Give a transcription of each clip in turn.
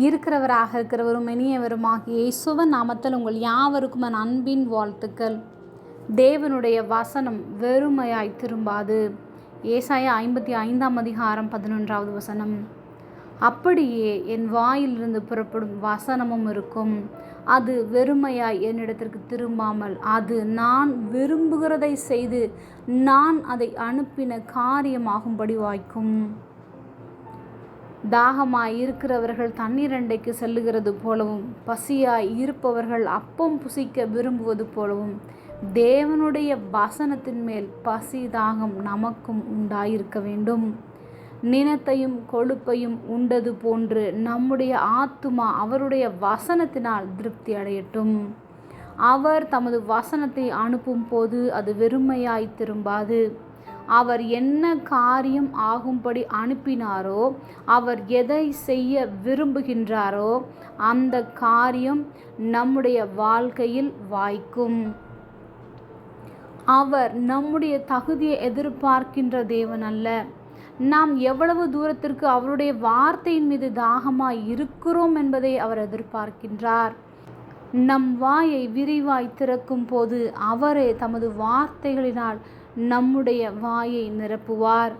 இருக்கிறவராக இருக்கிறவரும் இனியவருமாகிய இயேசுவன் நாமத்தில் உங்கள் யாவருக்கும் என் அன்பின் வாழ்த்துக்கள். தேவனுடைய வசனம் வெறுமையாய் திரும்பாது. ஏசாயா ஐம்பத்தி ஐந்தாம் அதிகாரம் பதினொன்றாவது வசனம். அப்படியே என் வாயிலிருந்து புறப்படும் வசனமும் இருக்கும். அது வெறுமையாய் என்னிடத்திற்கு திரும்பாமல் அது நான் விரும்புகிறதை செய்து நான் அதை அனுப்பின காரியமாகும்படி வாய்க்கும். தாகமாய் இருக்கிறவர்கள் தண்ணீர் அண்டைக்கு செல்லுகிறது போலவும் பசியாய் இருப்பவர்கள் அப்பம் புசிக்க விரும்புவது போலவும் தேவனுடைய வசனத்தின் மேல் பசி தாகம் நமக்கும் உண்டாயிருக்க வேண்டும். நினத்தையும் கொழுப்பையும் உண்டது போன்று நம்முடைய ஆத்துமா அவருடைய வசனத்தினால் திருப்தி அடையட்டும். அவர் தமது வசனத்தை அனுப்பும் போது அது வெறுமையாய் திரும்பாது. அவர் என்ன காரியம் ஆகும்படி அனுப்பினாரோ அவர் எதை செய்ய விரும்புகின்றாரோ அந்த காரியம் நம்முடைய வாழ்க்கையில் வாய்க்கும். அவர் நம்முடைய தகுதியை எதிர்பார்க்கின்ற தேவன் அல்ல. நாம் எவ்வளவு தூரத்திற்கு அவருடைய வார்த்தையின் மீது தாகமாய் இருக்கிறோம் என்பதை அவர் எதிர்பார்க்கின்றார். நம் வாயை விரிவாய் திறக்கும் போது அவரே தமது வார்த்தைகளினால் நம்முடைய வாயை நிரப்புவார்.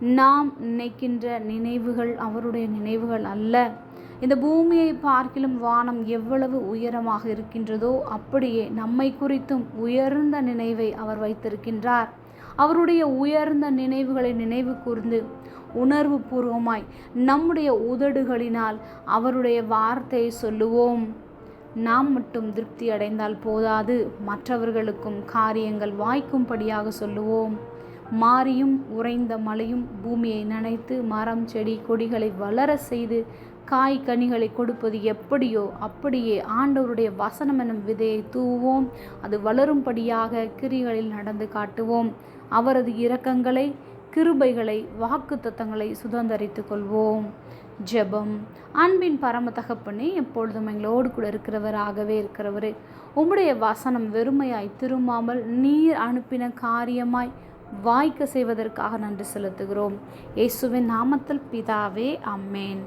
நாம் நினைக்கின்ற நினைவுகள் அவருடைய நினைவுகள் அல்ல. இந்த பூமியை பார்க்கிலும் வானம் எவ்வளவு உயரமாக இருக்கின்றதோ அப்படியே நம்மை குறித்தும் உயர்ந்த நினைவை அவர் வைத்திருக்கின்றார். அவருடைய உயர்ந்த நினைவுகளை நினைவு கூர்ந்து உணர்வு பூர்வமாய் நம்முடைய உதடுகளினால் அவருடைய வார்த்தையை சொல்லுவோம். நாம் மட்டும் திருப்தி அடைந்தால் போதாது. மற்றவர்களுக்கும் காரியங்கள் வாய்க்கும்படியாக சொல்லுவோம். மாறியும் உறைந்த மலையும் பூமியை நனைத்து மரம் செடி கொடிகளை வளர செய்து காய் கனிகளை கொடுப்பது எப்படியோ அப்படியே ஆண்டவருடைய வசனம் எனும் விதையை தூவோம் அது வளரும்படியாக கிரிகளில் நடந்து காட்டுவோம். அவரது இரக்கங்களை கிருபைகளை வாக்கு தத்தங்களை சுதந்திரித்து கொள்வோம். ஜெபம். அன்பின் பரம தகப்பனே எப்பொழுதும் எங்களோடு கூட இருக்கிறவராகவே இருக்கிறவரே உம்முடைய வசனம் வெறுமையாய் திரும்பாமல் நீர் அனுப்பின காரியமாய் வாய்க்க செய்வதற்காக நன்றி செலுத்துகிறோம். இயேசுவின் நாமத்தில் பிதாவே அம்மேன்.